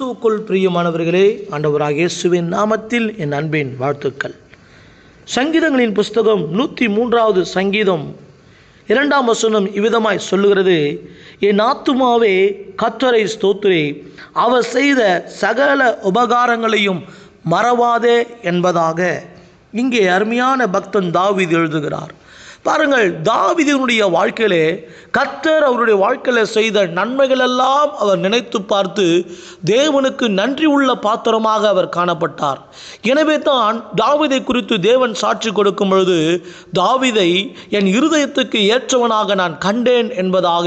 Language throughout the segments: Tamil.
கிறிஸ்துவுக்குள் பிரியமானவர்களே ஆண்டவராக இயேசுவின் நாமத்தில் என் அன்பின் வாழ்த்துக்கள். சங்கீதங்களின் புஸ்தகம் நூற்றி மூன்றாவது சங்கீதம் இரண்டாம் வசனம் இவ்விதமாய் சொல்லுகிறது என் ஆத்துமாவே கத்தரை ஸ்தோத்திரே அவர் செய்த சகல உபகாரங்களையும் மறவாதே என்பதாக. இங்கே அருமையான பக்தன் தாவித் எழுதுகிறார் பாருங்கள் தாவிதனுடைய வாழ்க்கையிலே கர்த்தர் அவருடைய வாழ்க்கையில் செய்த நன்மைகள் எல்லாம் அவர் நினைத்து பார்த்து தேவனுக்கு நன்றி உள்ள பாத்திரமாக அவர் காணப்பட்டார். எனவே தான் தாவிதை குறித்து தேவன் சாட்சி கொடுக்கும் பொழுது தாவிதை என் இருதயத்துக்கு ஏற்றவனாக நான் கண்டேன் என்பதாக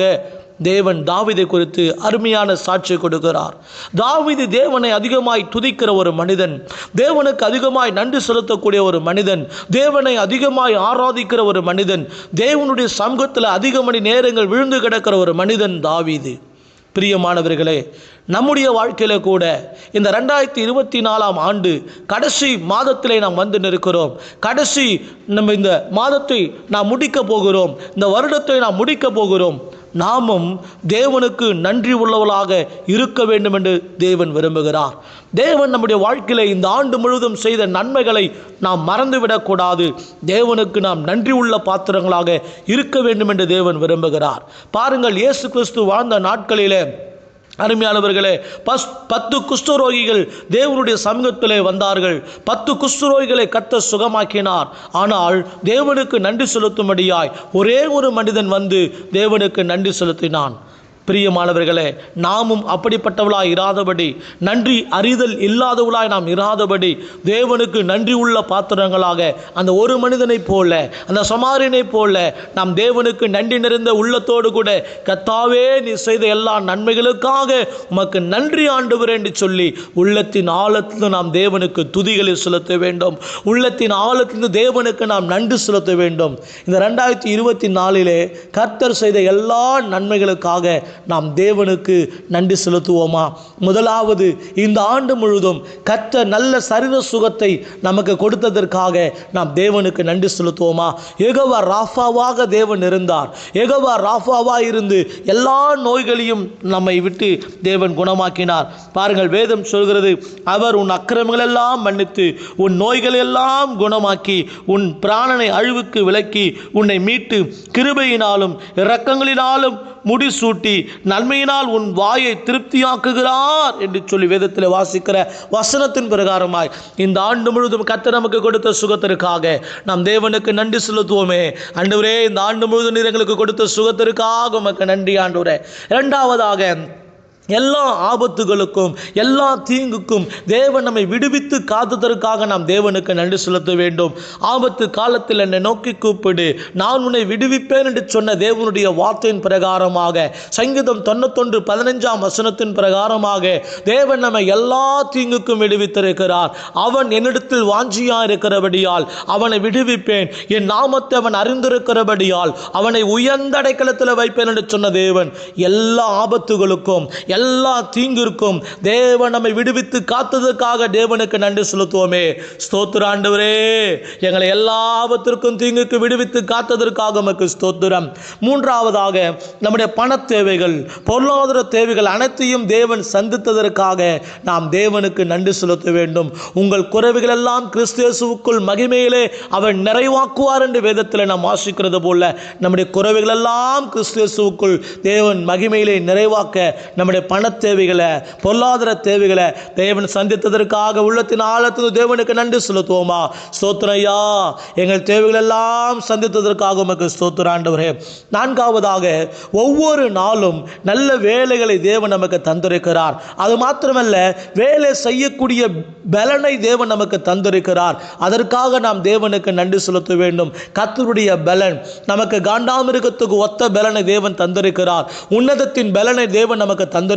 தேவன் தாவிதை குறித்து அருமையான சாட்சி கொடுக்கிறார். தாவிது தேவனை அதிகமாய் துதிக்கிற ஒரு மனிதன் தேவனுக்கு அதிகமாய் நன்றி செலுத்தக்கூடிய ஒரு மனிதன் தேவனை அதிகமாய் ஆராதிக்கிற ஒரு மனிதன் தேவனுடைய சமூகத்தில் அதிக மணி நேரங்கள் விழுந்து கிடக்கிற ஒரு மனிதன் தாவிது. பிரியமானவர்களே நம்முடைய வாழ்க்கையில் கூட இந்த ரெண்டாயிரத்தி இருபத்தி நாலாம் ஆண்டு கடைசி மாதத்திலே நாம் வந்து நிற்கிறோம். கடைசி நம்ம இந்த மாதத்தை நாம் முடிக்க போகிறோம். இந்த வருடத்தை நாம் முடிக்க போகிறோம். நாமும் தேவனுக்கு நன்றி உள்ளவளாக இருக்க வேண்டும் என்று தேவன் விரும்புகிறார். தேவன் நம்முடைய வாழ்க்கையில் இந்த ஆண்டு முழுவதும் செய்த நன்மைகளை நாம் மறந்துவிடக்கூடாது தேவனுக்கு நாம் நன்றி உள்ள பாத்திரங்களாக இருக்க வேண்டும் என்று தேவன் விரும்புகிறார். பாருங்கள் இயேசு கிறிஸ்து வாழ்ந்த நாட்களிலே அருமையானவர்களே பஸ் பத்து குஷ்டரோகிகள் தேவனுடைய சமூகத்திலே வந்தார்கள். பத்து குஷ்டரோகிகளை கத்த சுகமாக்கினார். ஆனால் தேவனுக்கு நன்றி செலுத்தும்படியாய் ஒரே ஒரு மனிதன் வந்து தேவனுக்கு நன்றி செலுத்தினான். பிரியமானவர்களே நாமும் அப்படிப்பட்டவளாய் இராதபடி நன்றி அறிதல் இல்லாதவளாய் நாம் இராதபடி தேவனுக்கு நன்றி உள்ள பாத்திரங்களாக அந்த ஒரு மனிதனைப் போல அந்த சமாரியனைப் போல நாம் தேவனுக்கு நன்றி நிறைந்த உள்ளத்தோடு கூட கத்தாவே நீ செய்த எல்லா நன்மைகளுக்காக உமக்கு நன்றி ஆண்டவர் என்று சொல்லி உள்ளத்தின் ஆழத்திலிருந்து நாம் தேவனுக்கு துதிகளை செலுத்த வேண்டும். உள்ளத்தின் ஆழத்திலிருந்து தேவனுக்கு நாம் நன்றி செலுத்த வேண்டும். இந்த ரெண்டாயிரத்தி இருபத்தி நாலிலே கர்த்தர் செய்த எல்லா நன்மைகளுக்காக நாம் தேவனுக்கு நன்றி செலுத்துவோமா? முதலாவது இந்த ஆண்டு முழுதும் கத்த நல்ல சரீர சுகத்தை நமக்கு கொடுத்ததற்காக நாம் தேவனுக்கு நன்றி செலுத்துவோமா? ஏகவா ராஃபாவாக தேவன் இருந்தார். ஏகவா ராஃபாவா இருந்து எல்லா நோய்களையும் நம்மை விட்டு தேவன் குணமாக்கினார். பாருங்கள் வேதம் சொல்கிறது அவர் உன் அக்கிரமங்கள் எல்லாம் மன்னித்து உன் நோய்கள் எல்லாம் குணமாக்கி உன் பிராணனை அழிவுக்கு விலக்கி உன்னை மீட்டு கிருபையினாலும் இரக்கங்களினாலும் முடிசூட்டி நன்மையினால் உன் வாயை திருப்தியாக்குகிறார் என்று சொல்லி வேதத்தில் வாசிக்கிற வசனத்தின் பிரகாரமாய் இந்த ஆண்டு முழுவதும் கத்த நமக்கு கொடுத்த சுகத்திற்காக நாம் தேவனுக்கு நன்றி செலுத்துவோமே. ஆண்டவரே இந்த ஆண்டு முழுவதும் நீர் எங்களுக்கு கொடுத்த சுகத்திற்காக உமக்கு நன்றி ஆண்டவரே. இரண்டாவதாக எல்லா ஆபத்துகளுக்கும் எல்லா தீங்குக்கும் தேவன் நம்மை விடுவித்து காத்ததற்காக நாம் தேவனுக்கு நன்றி செலுத்த வேண்டும். ஆபத்து காலத்தில் என்னை நோக்கி கூப்பிடு. நான் உன்னை விடுவிப்பேன் என்று சொன்ன தேவனுடைய வார்த்தையின் பிரகாரமாக சங்கீதம் தொண்ணூத்தொன்று பதினஞ்சாம் வசனத்தின் பிரகாரமாக தேவன் நம்மை எல்லா தீங்குக்கும் விடுவித்திருக்கிறார். அவன் என்னிடத்தில் வாஞ்சியா இருக்கிறபடியால் அவனை விடுவிப்பேன். என் நாமத்தை அவன் அறிந்திருக்கிறபடியால் அவனை உயர்ந்த அடைக்கலத்தில் வைப்பேன் என்று சொன்ன தேவன் எல்லா ஆபத்துகளுக்கும் எல்லா தீங்கிற்கும் தேவன் நம்மை விடுவித்து காத்ததுக்காக தேவனுக்கு நன்றி செலுத்துவோமே. ஸ்தோத்திர ஆண்டவரே. எங்களை எல்லாவற்றிற்கும் தீங்குக்கு விடுவித்து காத்ததற்காக நமக்கு ஸ்தோத்திரம். மூன்றாவதாக நம்முடைய பண தேவைகள் பொருளாதார தேவைகள் அனைத்தையும் தேவன் சந்தித்ததற்காக நாம் தேவனுக்கு நன்றி செலுத்த வேண்டும். உங்கள் குறைவுகள் எல்லாம் கிறிஸ்தேசுவுக்குள் மகிமையிலே அவர் நிறைவாக்குவார் என்று வேதத்தில் நாம் வாசிக்கிறது போல நம்முடைய குறைவுகள் எல்லாம் கிறிஸ்தேசுவுக்குள் தேவன் மகிமையிலே நிறைவாக்க நம்முடைய பண தேவைகளை பொருளாதார தேவைகளை தேவன் சந்தித்ததற்காக உள்ளத்தின் ஆழத்தில் தேவனுக்கு நன்றி செலுத்துவோமா? ஸ்தோத்திரையா. எங்கள் தேவைகள் எல்லாம் சந்தித்ததற்காக உமக்கு ஸ்தோத்திர ஆண்டவரே. நான்காவதாக ஒவ்வொரு நாளும் நல்ல வேலைகளை தேவன் நமக்கு தந்திருக்கிறார். அது மாத்திரமல்ல வேலை செய்யக்கூடிய பலனை தேவன் நமக்கு தந்திருக்கிறார். அதற்காக நாம் தேவனுக்கு நன்றி செலுத்த வேண்டும். கத்தருடைய பலன் நமக்கு காண்டாமிருகத்துக்கு ஒத்த பலனை தேவன் தந்திருக்கிறார். உன்னதத்தின் பலனை தேவன் நமக்கு தந்திருக்கிறார்.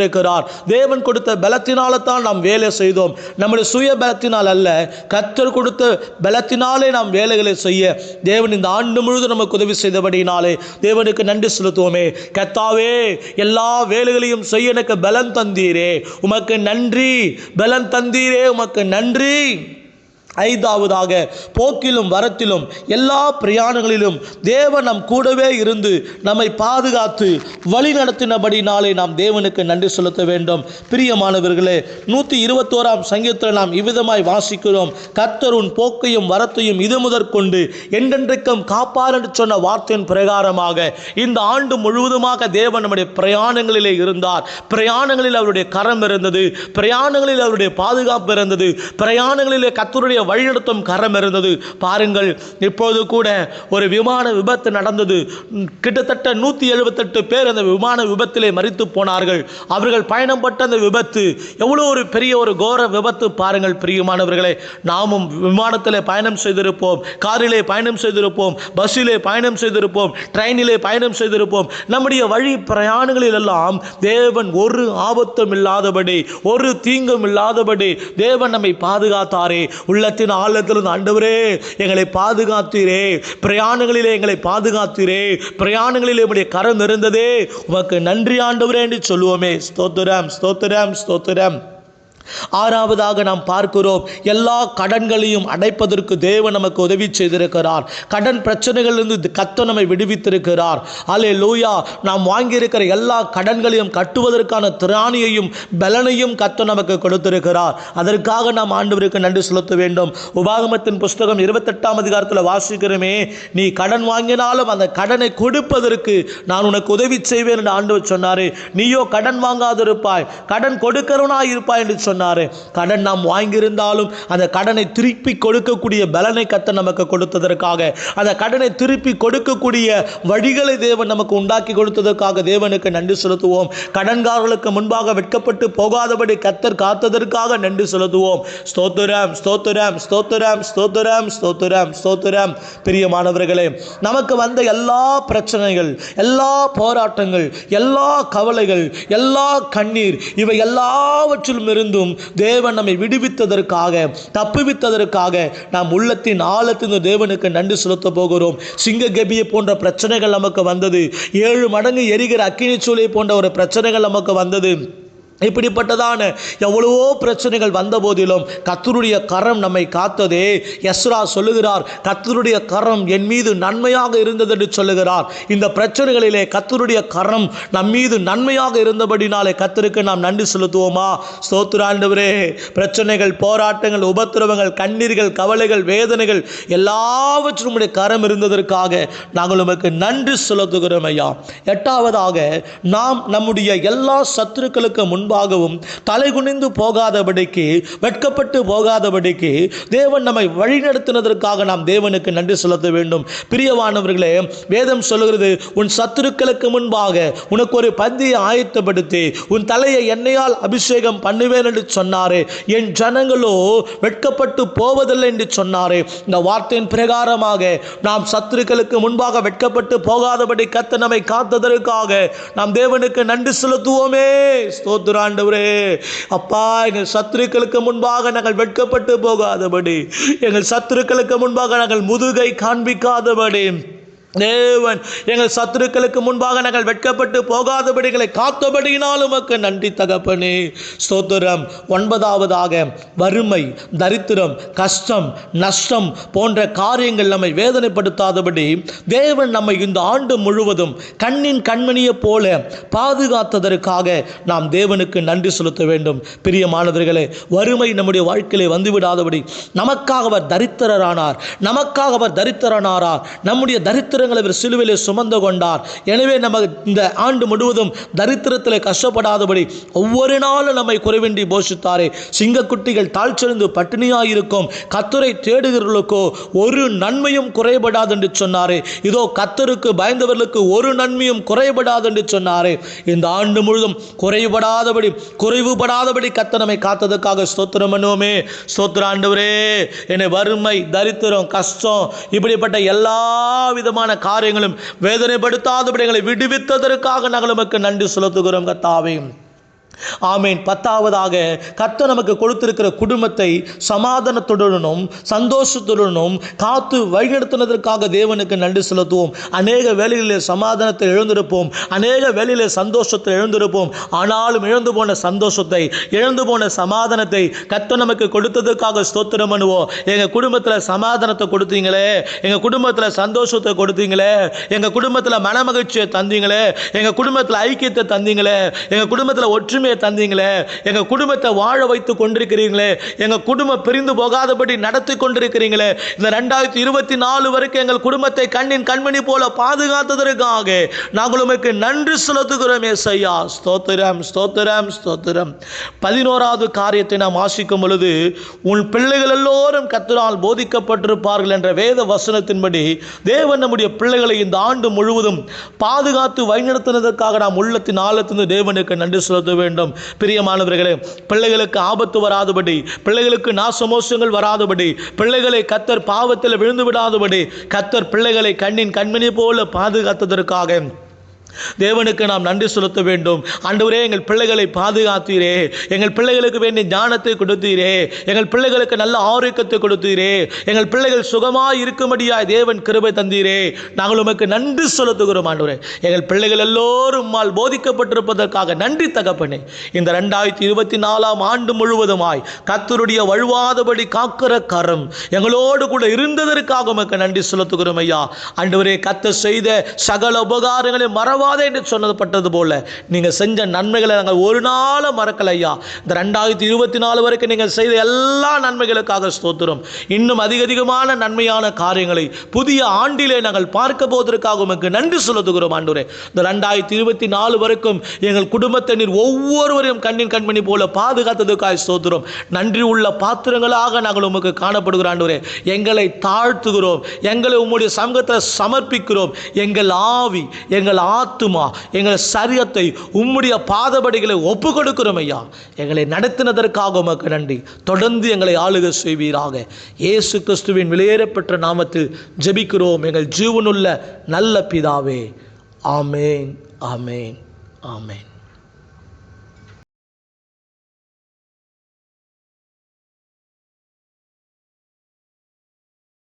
தேவன் கொடுத்த பலத்தினால தான் நாம் வேலை செய்தோம். நம்முடைய சுய பலத்தினால் அல்ல கத்தர் கொடுத்த பலத்தினாலே நாம் வேலைகளை செய்ய. தேவன் இந்த ஆண்டு முழுவதும் நமக்கு உதவி செய்தபடினாலே தேவனுக்கு நன்றி செலுத்துவோமே. கத்தாவே எல்லா வேலைகளையும் செய்ய எனக்கு பலன் தந்தீரே. உமக்கு நன்றி பலன் தந்தீரே உமக்கு நன்றி. ஐந்தாவதாக போக்கிலும் வரத்திலும் எல்லா பிரயாணங்களிலும் தேவன் நம் கூடவே இருந்து நம்மை பாதுகாத்து வழி நடத்தினபடி நாளை நாம் தேவனுக்கு நன்றி செலுத்த வேண்டும். பிரியமானவர்களே நூற்றி இருபத்தோராம் சங்கீதத்தில் நாம் இவ்விதமாய் வாசிக்கிறோம். கர்த்தருன் உன் போக்கையும் வரத்தையும் இது முதற்கொண்டு என்றென்றைக்கும் காப்பார் என்று சொன்ன வார்த்தையின் பிரகாரமாக இந்த ஆண்டு முழுவதுமாக தேவன் நம்முடைய பிரயாணங்களிலே இருந்தார். பிரயாணங்களில் அவருடைய கரம் இருந்தது. பிரயாணங்களில் அவருடைய பாதுகாப்பு இருந்தது. பிரயாணங்களிலே கத்தருடைய வழிநடத்தும் கரம் இருந்தது. பாருங்கள் இப்போது கூட ஒரு விமான விபத்து நடந்தது. கிட்டத்தட்ட நூற்றி எழுபத்தெட்டு பேர் அந்த விமான விபத்திலே மறித்து போனார்கள். அவர்கள் பயணம் பட்ட அந்த விபத்து எவ்வளோ ஒரு பெரிய ஒரு கோர விபத்து பாருங்கள் பிரியமானவர்களே. நாமும் விமானத்தில் பயணம் செய்திருப்போம் காரிலே பயணம் செய்திருப்போம் பஸ்ஸிலே பயணம் செய்திருப்போம் ட்ரெயினிலே பயணம் செய்திருப்போம். நம்முடைய வழி பிரயாணங்களில் எல்லாம் தேவன் ஒரு ஆபத்தும் இல்லாதபடி ஒரு தீங்கும் இல்லாதபடி தேவன் நம்மை பாதுகாத்தாரே. உள்ள உள்ளத்தின் ஆழத்திலிருந்து ஆண்டவரே எங்களை பாதுகாத்தீரே. பிரயாணங்களிலே எங்களை பாதுகாத்தீரே. பிரயாணங்களிலே உடைய கரம் இருந்ததே உமக்கு நன்றி ஆண்டவரே என்று சொல்லுவோமே. ஸ்தோத்திரம் ஸ்தோத்திரம் ஸ்தோத்திரம். ஆறாவதாக நாம் பார்க்கிறோம் எல்லா கடன்களையும் அடைப்பதற்கு தேவன் நமக்கு உதவி செய்திருக்கிறார். கடன் பிரச்சனைகளிலிருந்து கத்த நம்மை விடுவித்திருக்கிறார். அலே லூயா நாம் வாங்கியிருக்கிற எல்லா கடன்களையும் கட்டுவதற்கான திராணியையும் பலனையும் கத்த நமக்கு கொடுத்திருக்கிறார். அதற்காக நாம் ஆண்டவருக்கு நன்றி செலுத்த வேண்டும். உபாகமத்தின் புஸ்தகம் இருபத்தெட்டாம் அதிகாரத்தில் வாசிக்கிறோமே நீ கடன் வாங்கினாலும் அந்த கடனை கொடுப்பதற்கு நான் உனக்கு உதவி செய்வேன் என்று ஆண்டவர் சொன்னார். நீயோ கடன் வாங்காதிருப்பாய். கடன் கொடுக்கிறவனாய் இருப்பாய் என்று சொன்னாரு. கடன் நாம் வாங்கியிருந்தாலும் அந்த கடனை திருப்பி கொடுக்கக்கூடிய பலனை கத்த நமக்கு கொடுத்ததற்காக. அந்த கடனை திருப்பி கொடுக்கக்கூடிய வழிகளை தேவன் நமக்கு உண்டாக்கி கொடுத்ததற்காக தேவனுக்கு நன்றி செலுத்துவோம். கடன்காரர்களுக்கு முன்பாக வெட்கப்பட்டு போகாதபடி கத்தர் காத்ததற்காக நன்றி செலுத்துவோம். ஸ்தோத்துரம் ஸ்தோத்துரம் ஸ்தோத்துரம் ஸ்தோத்துரம் ஸ்தோத்துரம் ஸ்தோத்துரம். பிரியமானவர்களே நமக்கு வந்த எல்லா பிரச்சனைகள் எல்லா போராட்டங்கள் எல்லா கவலைகள் எல்லா கண்ணீர் இவை எல்லாவற்றிலும் இருந்தும் தேவன் நம்மை விடுவித்ததற்காக தப்புவித்ததற்காக நாம் உள்ளத்தின் ஆழத்தின் தேவனுக்கு நன்றி செலுத்த போகிறோம். சிங்க கபியை போன்ற பிரச்சனைகள் நமக்கு வந்தது. ஏழு மடங்கு எரிகிற அக்கினி சூளை போன்ற ஒரு பிரச்சனைகள் நமக்கு வந்தது. இப்படிப்பட்டதான எவ்வளவோ பிரச்சனைகள் வந்த போதிலும் கத்தருடைய கரம் நம்மை காத்ததே. யஸ்ரா சொல்லுகிறார் கத்தருடைய கரம் என் மீது நன்மையாக இருந்தது என்று சொல்லுகிறார். இந்த பிரச்சனைகளிலே கத்தருடைய கரம் நம் மீது நன்மையாக இருந்தபடினாலே கத்தருக்கு நாம் நன்றி செலுத்துவோமா? ஸ்தோத்திராண்டவரே பிரச்சனைகள் போராட்டங்கள் உபத்திரவங்கள் கண்ணீர்கள் கவலைகள் வேதனைகள் எல்லாவற்றும் உடைய கரம் இருந்ததற்காக நாங்கள் உமக்கு நன்றி செலுத்துகிறோம் ஐயா. எட்டாவதாக நாம் நம்முடைய எல்லா சத்துருக்களுக்கு முன்பாகவும் தலை குனிந்து போகாதபடிக்கு வெட்கப்பட்டு போகாதபடிக்கு தேவன் நம்மை வழிநடத்தினதற்காக நாம் தேவனுக்கு நன்றி செலுத்த வேண்டும். பிரியவானவர்களே வேதம் சொல்கிறது உன் சத்துருக்களுக்கு முன்பாக உனக்கு ஒரு பந்தியை ஆயத்தப்படுத்தி உன் தலையை எண்ணெயால் அபிஷேகம் பண்ணுவேன் என்று சொன்னாரே. என் ஜனங்களோ வெட்கப்பட்டு போவதில்லை என்று சொன்னாரே. இந்த வார்த்தையின் பிரகாரமாக நாம் சத்துருக்களுக்கு முன்பாக வெட்கப்பட்டு போகாதபடி கத்த நம்மை காத்ததற்காக நாம் தேவனுக்கு நன்றி செலுத்துவோமே. ஸ்தோத்திரம். ஆண்டவரே. அப்பா எங்கள் சத்துருக்களுக்கு முன்பாக நாங்கள் வெட்கப்பட்டு போகாதபடி எங்கள் சத்துருக்களுக்கு முன்பாக நாங்கள் முதுகை காண்பிக்காதபடி தேவன் எங்கள் சத்துருக்களுக்கு முன்பாக நாங்கள் வெட்கப்பட்டு போகாதபடிகளை காத்தபடியினால் உமக்கு நன்றி தகப்பனே. ஸ்தோத்திரம். ஒன்பதாவதாக வறுமை தரித்திரம் கஷ்டம் நஷ்டம் போன்ற காரியங்கள் நம்மை வேதனைப்படுத்தாதபடி தேவன் நம்மை இந்த ஆண்டு முழுவதும் கண்ணின் கண்மணியைப் போல பாதுகாத்ததற்காக நாம் தேவனுக்கு நன்றி செலுத்த வேண்டும். பிரியமானவர்களே வறுமை நம்முடைய வாழ்க்கையிலே வந்துவிடாதபடி நமக்காக அவர் தரித்திரரானார். நமக்காக அவர் தரித்திரனாரார் நம்முடைய தரித்திரங்களை அவர் சிலுவையிலே சுமந்து கொண்டார். எனவே நம்ம இந்த ஆண்டு முழுவதும் தரித்திரத்தில் கஷ்டப்படாதபடி ஒவ்வொரு நாளும் நம்மை குறைவின்றி போஷித்தாரே. சிங்கக்குட்டிகள் தாழ்ச்சிருந்து பட்டினியாக இருக்கும் கத்தரை தேடுகிறவர்களுக்கோ ஒரு நன்மையும் குறைபடாது என்று சொன்னாரே. இதோ கத்தருக்கு பயந்தவர்களுக்கு ஒரு நன்மையும் குறைபடாது என்று சொன்னாரே. இந்த ஆண்டு முழுதும் குறைபடாதபடி குறைவுபடாதபடி கத்த நம்மை காத்ததுக்காக ஸ்தோத்திரம் பண்ணுவோமே. ஸ்தோத்திர ஆண்டவரே என்னை வறுமை தரித்திரம் கஷ்டம் இப்படிப்பட்ட எல்லா விதமான காரியங்களும் வேதனைப்படுத்தாதபடி எங்களை விடுவித்ததற்காக நாங்கள் உமக்கு நன்றி செலுத்துகிறோம் கத்தாவே ஆமேன். பத்தாவதாக கர்த்த நமக்கு கொடுத்திருக்கிற குடும்பத்தை சமாதானத்துடனும் சந்தோஷத்துடனும் காத்து வழிநடத்தினதற்காக தேவனுக்கு நன்றி செலுத்துவோம். அநேக வேலைகளிலே சமாதானத்தை எழுந்திருப்போம். அநேக வேலையிலே சந்தோஷத்தை எழுந்திருப்போம். ஆனாலும் இழந்து போன சந்தோஷத்தை இழந்து போன சமாதானத்தை கர்த்த நமக்கு கொடுத்ததுக்காக ஸ்தோத்திரம் பண்ணுவோம். எங்கள் குடும்பத்தில் சமாதானத்தை கொடுத்தீங்களே எங்கள் குடும்பத்தில் சந்தோஷத்தை கொடுத்தீங்களே எங்கள் குடும்பத்தில் மனமகிழ்ச்சியை தந்தீங்களே எங்கள் குடும்பத்தில் ஐக்கியத்தை தந்தீங்களே எங்கள் குடும்பத்தில் ஒற்றுமை பொறுமையை தந்தீங்களே. எங்கள் குடும்பத்தை வாழ வைத்து கொண்டிருக்கிறீங்களே. எங்கள் குடும்பம் பிரிந்து போகாதபடி நடத்தி கொண்டிருக்கிறீங்களே. இந்த ரெண்டாயிரத்தி இருபத்தி நாலு வரைக்கும் எங்கள் குடும்பத்தை கண்ணின் கண்மணி போல பாதுகாத்ததற்காக நாங்கள் உமக்கு நன்றி செலுத்துகிறோம் ஏசையா. ஸ்தோத்திரம் ஸ்தோத்திரம் ஸ்தோத்திரம். பதினோராவது காரியத்தை நாம் வாசிக்கும் பொழுது உன் பிள்ளைகள் எல்லோரும் கத்தரால் போதிக்கப்பட்டிருப்பார்கள் என்ற வேத வசனத்தின்படி தேவன் நம்முடைய பிள்ளைகளை இந்த ஆண்டு முழுவதும் பாதுகாத்து வழிநடத்தினதற்காக நாம் உள்ளத்தின் ஆழத்திலிருந்து தேவனுக்கு நன்றி செலுத்த வேண்டும். பிரியமானவர்களே பிள்ளைகளுக்கு ஆபத்து வராதபடி பிள்ளைகளுக்கு நாசமோசங்கள் வராதபடி பிள்ளைகளை கத்தர் பாவத்தில் விழுந்து விடாதபடி கத்தர் பிள்ளைகளை கண்ணின் கண்மணி போல பாதுகாத்ததற்காக தேவனுக்கு நாம் நன்றி செலுத்த வேண்டும். ஆண்டவரே எங்கள் பிள்ளைகளை பாதுகாத்தீரே. எங்கள் பிள்ளைகளுக்கு வேண்டிய ஞானத்தை கொடுத்தீரே. எங்கள் பிள்ளைகளுக்கு நல்ல ஆரோக்கியத்தை கொடுத்தீரே. எங்கள் பிள்ளைகள் சுகமாக இருக்கும்படியாய் தேவன் கிருபை தந்தீரே. நாங்கள் உமக்கு நன்றி செலுத்துகிறோம் ஆண்டவரே. எங்கள் பிள்ளைகள் எல்லோரும் உம்மால் போதிக்கப்பட்டிருப்பதற்காக நன்றி தகப்பனே. இந்த ரெண்டாயிரத்தி இருபத்தி நாலாம் ஆண்டு முழுவதுமாய் கத்தருடைய வழுவாதபடி காக்கிற கரம் எங்களோடு கூட இருந்ததற்காக உமக்கு நன்றி செலுத்துகிறோம் ஐயா. ஆண்டவரே கத்த செய்த சகல உபகாரங்களை மறவாதே என்று சொன்னப்பட்டது போல நீங்கள் செஞ்ச நன்மைகளை நாங்கள் ஒரு நாளும் மறக்கல ஐயா. இந்த ரெண்டாயிரத்தி இருபத்தி நாலு வரைக்கும் நீங்கள் செய்த எல்லா நன்மைகளுக்காக ஸ்தோத்திரம். இன்னும் அதிக அதிகமான நன்மையான காரியங்களை புதிய ஆண்டிலே நாங்கள் பார்க்க போவதற்காக உமக்கு நன்றி செலுத்துகிறோம் ஆண்டவரே. இந்த ரெண்டாயிரத்தி இருபத்தி நாலு வரைக்கும் எங்கள் குடும்பத்தினர் ஒவ்வொருவரையும் கண்ணின் கண்மணி போல பாதுகாத்ததுக்காக ஸ்தோத்திரம். நன்றி உள்ள பாத்திரங்களாக நாங்கள் உமக்கு காணப்படுகிறோம் ஆண்டவரே. எங்களை தாழ்த்துகிறோம் எங்களை உம்முடைய சமூகத்தில் சமர்ப்பிக்கிறோம். எங்கள் ஆவி எங்கள் ஆத் ஆத்துமா எங்கள் சரியத்தை உம்முடைய பாதபடிகளை ஒப்பு கொடுக்கிறோம் ஐயா எங்களை நடத்தினதற்காக உமக்கு நன்றி. தொடர்ந்து எங்களை ஆளுக செய்வீராக. இயேசு கிறிஸ்துவின் வெளியேறப்பெற்ற நாமத்தில் ஜெபிக்கிறோம். எங்கள் ஜீவனுள்ள நல்ல பிதாவே. ஆமேன் ஆமேன் ஆமேன்.